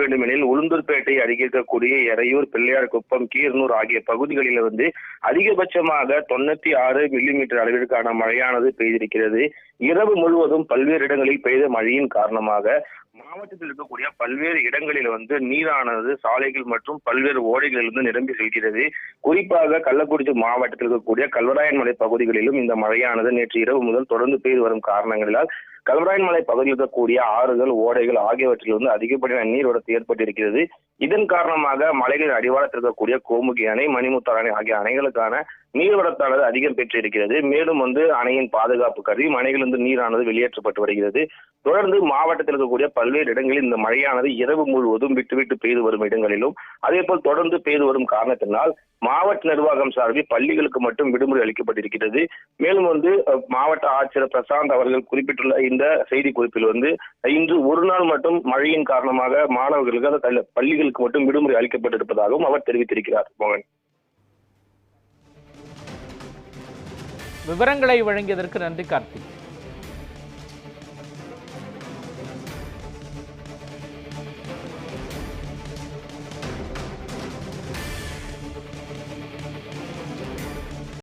வேண்டுமெனில் உளுந்தூர்பேட்டை அருகே இருக்கக்கூடிய எறையூர் பிள்ளையார் குப்பம் கீரனூர் ஆகிய பகுதிகளில் வந்து அதிகபட்சமாக தொண்ணூத்தி ஆறு மில்லிமீட்டர் அளவிற்கான மழையானது பெய்திருக்கிறது. இரவு முழுவதும் பல்வேறு இடங்களில் பெய்த மழையின் காரணமாக மாவட்டத்தில் இருக்கக்கூடிய பல்வேறு இடங்களில் வந்து நீரானது சாலைகள் மற்றும் பல்வேறு ஓடைகளிலிருந்து நிரம்பி செல்கிறது. குறிப்பாக கள்ளக்குறிச்சி மாவட்டத்தில் இருக்கக்கூடிய கல்வராயன் மலை பகுதிகளிலும் இந்த மழையானது நேற்று இரவு முதல் தொடர்ந்து பெய்து வரும் காரணங்களால் கல்வராயன் மலை பகுதியில் இருக்கக்கூடிய ஆறுகள் ஓடைகள் ஆகியவற்றில் வந்து அதிகப்படியான நீர்வரத்து ஏற்பட்டிருக்கிறது. இதன் காரணமாக மலைகளின் அடிவாரத்தில் இருக்கக்கூடிய கோமுகி அணை மணிமுத்தார் அணை ஆகிய அணைகளுக்கான நீர்வரத்தானது அதிகம் பெற்றிருக்கிறது. மேலும் வந்து அணையின் பாதுகாப்பு கருதி அணைகளிலிருந்து நீரானது வெளியேற்றப்பட்டு வருகிறது. தொடர்ந்து மாவட்டத்தில் இருக்கக்கூடிய பல்வேறு இடங்களில் இந்த மழையானது இரவு முழுவதும் விட்டு விட்டு பெய்து வரும் இடங்களிலும் அதே போல் தொடர்ந்து பெய்து வரும் காரணத்தினால் மாவட்ட நிர்வாகம் சார்பில் பள்ளிகளுக்கு மட்டும் விடுமுறை அளிக்கப்பட்டிருக்கிறது. மேலும் வந்து மாவட்ட ஆட்சியர் பிரசாந்த் அவர்கள் குறிப்பிட்டுள்ள இந்த செய்தி குறிப்பில் வந்து இன்று ஒரு நாள் மட்டும் மழையின் காரணமாக மாணவர்களுக்கு அந்த பள்ளிகளுக்கு மட்டும் விடுமுறை அளிக்கப்பட்டிருப்பதாகவும் அவர் தெரிவித்திருக்கிறார் மோகன். விவரங்களை வழங்கியதற்கு நன்றி கார்த்திக்.